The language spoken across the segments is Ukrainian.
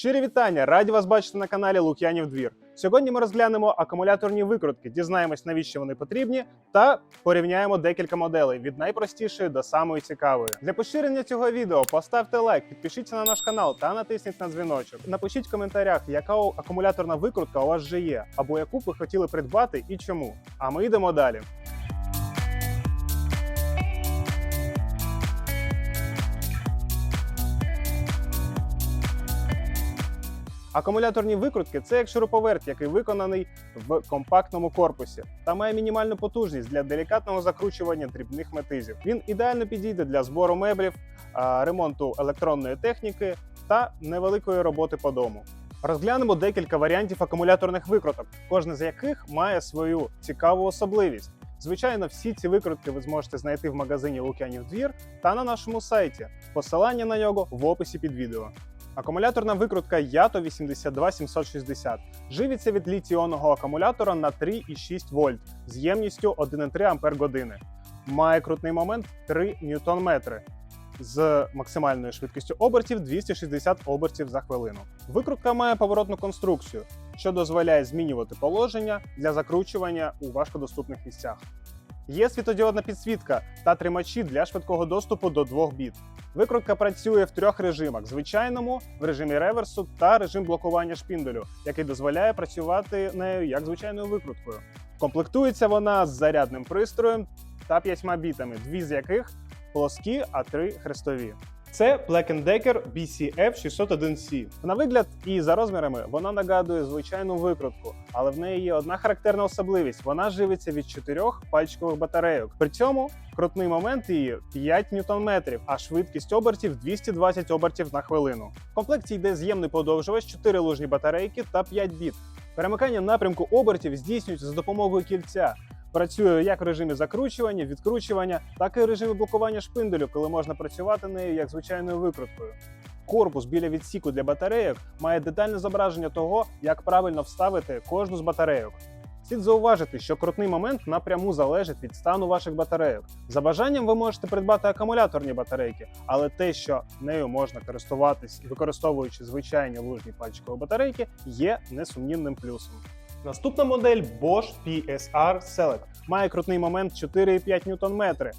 Щирі вітання! Раді вас бачити на каналі Лук'янів Двір. Сьогодні ми розглянемо акумуляторні викрутки, дізнаємось, навіщо вони потрібні, та порівняємо декілька моделей від найпростішої до самої цікавої. Для поширення цього відео поставте лайк, підпишіться на наш канал та натисніть на дзвіночок. Напишіть в коментарях, яка акумуляторна викрутка у вас вже є, або яку ви хотіли придбати і чому. А ми йдемо далі. Акумуляторні викрутки це як шуруповерт, який виконаний в компактному корпусі та має мінімальну потужність для делікатного закручування дрібних метизів. Він ідеально підійде для збору меблів, ремонту електронної техніки та невеликої роботи по дому. Розглянемо декілька варіантів акумуляторних викруток, кожна з яких має свою цікаву особливість. Звичайно, всі ці викрутки ви зможете знайти в магазині Лук'янів Двір та на нашому сайті. Посилання на нього в описі під відео. Акумуляторна викрутка Yato 82760 живиться від літій-іонного акумулятора на 3,6 вольт з ємністю 1,3 Ампер-години. Має крутний момент 3 ньютон-метри з максимальною швидкістю обертів 260 обертів за хвилину. Викрутка має поворотну конструкцію, що дозволяє змінювати положення для закручування у важкодоступних місцях. Є світодіодна підсвітка та тримачі для швидкого доступу до двох біт. Викрутка працює в трьох режимах: звичайному, в режимі реверсу та режим блокування шпінделю, який дозволяє працювати нею як звичайною викруткою. Комплектується вона з зарядним пристроєм та п'ятьма бітами, дві з яких плоскі, а три хрестові. Це Black Decker BCF 601C. На вигляд і за розмірами вона нагадує звичайну викрутку, але в неї є одна характерна особливість: вона живиться від чотирьох пальчикових батарейок. При цьому крутний момент її 5 ньютон-метрів, а швидкість обертів 220 обертів на хвилину. В комплекті йде з'ємний подовжувач, 4 лужні батарейки та 5 біт. Перемикання напрямку обертів здійснюється за допомогою кільця. Працює як в режимі закручування, відкручування, так і в режимі блокування шпинделю, коли можна працювати нею як звичайною викруткою. Корпус біля відсіку для батарейок має детальне зображення того, як правильно вставити кожну з батарейок. Слід зауважити, що крутний момент напряму залежить від стану ваших батарейок. За бажанням ви можете придбати акумуляторні батарейки, але те, що нею можна користуватись, використовуючи звичайні лужні пальчикові батарейки, є несумнівним плюсом. Наступна модель Bosch PSR Select має крутний момент 4,5 Нм,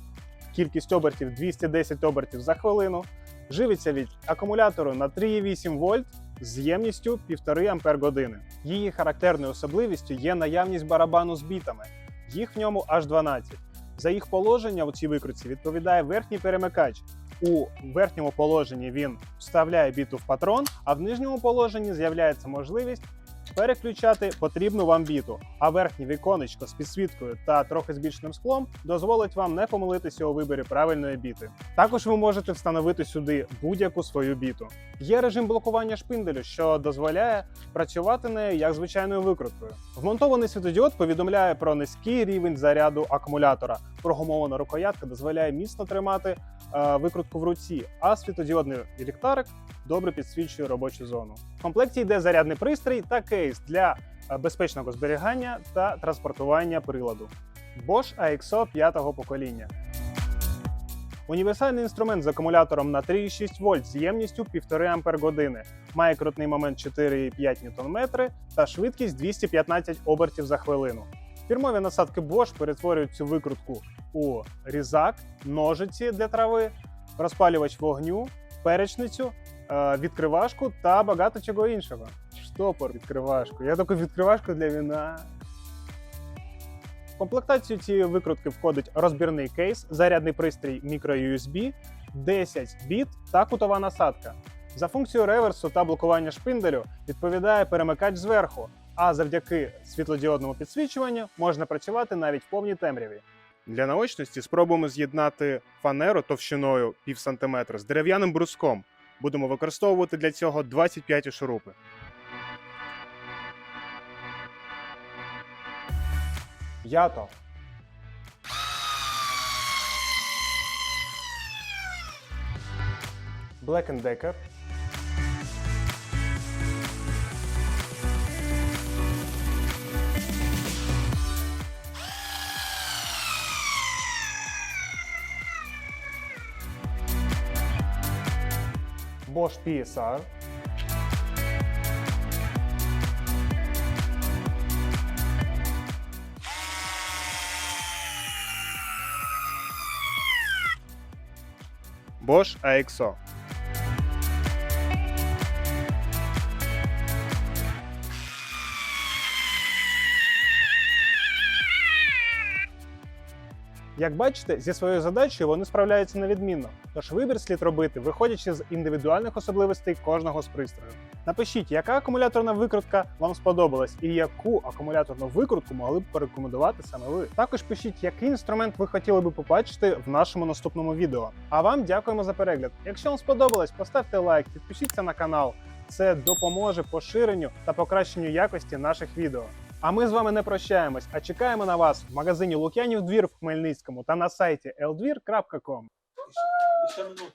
кількість обертів 210 обертів за хвилину, живиться від акумулятору на 3,8 вольт з ємністю 1,5 Ампер-години. Її характерною особливістю є наявність барабану з бітами. Їх в ньому аж 12. За їх положення у цій викрутці відповідає верхній перемикач. У верхньому положенні він вставляє біту в патрон, а в нижньому положенні з'являється можливість переключати потрібну вам біту. А верхнє віконечко з підсвіткою та трохи збільшеним склом дозволить вам не помилитися у виборі правильної біти. Також ви можете встановити сюди будь-яку свою біту. Є режим блокування шпинделю, що дозволяє працювати нею як звичайною викруткою. Вмонтований світодіод повідомляє про низький рівень заряду акумулятора. Прогумована рукоятка дозволяє міцно тримати е, викрутку в руці, а світодіодний ліхтарик добре підсвічує робочу зону. В комплекті йде зарядний пристрій та кейс для е, безпечного зберігання та транспортування приладу. Bosch AXO 5-го покоління. Універсальний інструмент з акумулятором на 3,6 вольт з ємністю 1,5 Ампер-години. Має крутний момент 4,5 Нм та швидкість 215 обертів за хвилину. Фірмові насадки Bosch перетворюють цю викрутку у різак, ножиці для трави, розпалювач вогню, перечницю, е, відкривашку та багато чого іншого. Штопор, відкривашку. Я тільки відкривашку для вина. В комплектацію цієї викрутки входить розбірний кейс, зарядний пристрій microUSB, 10 біт та кутова насадка. За функцію реверсу та блокування шпинделю відповідає перемикач зверху, а завдяки світлодіодному підсвічуванню можна працювати навіть в повній темряві. Для наочності спробуємо з'єднати фанеру товщиною пів сантиметра з дерев'яним бруском. Будемо використовувати для цього 25 шурупи. Ято. Black Decker. Bosch PSR. Bosch AXO Як бачите, зі своєю задачею вони справляються невідмінно, тож вибір слід робити, виходячи з індивідуальних особливостей кожного з пристрою. Напишіть, яка акумуляторна викрутка вам сподобалась і яку акумуляторну викрутку могли б порекомендувати саме ви. Також пишіть, який інструмент ви хотіли би побачити в нашому наступному відео. А вам дякуємо за перегляд. Якщо вам сподобалось, поставте лайк, підпишіться на канал. Це допоможе поширенню та покращенню якості наших відео. А ми з вами не прощаємось, а чекаємо на вас в магазині Лук'янів двір в Хмельницькому та на сайті eldvir.com. Ще минутку.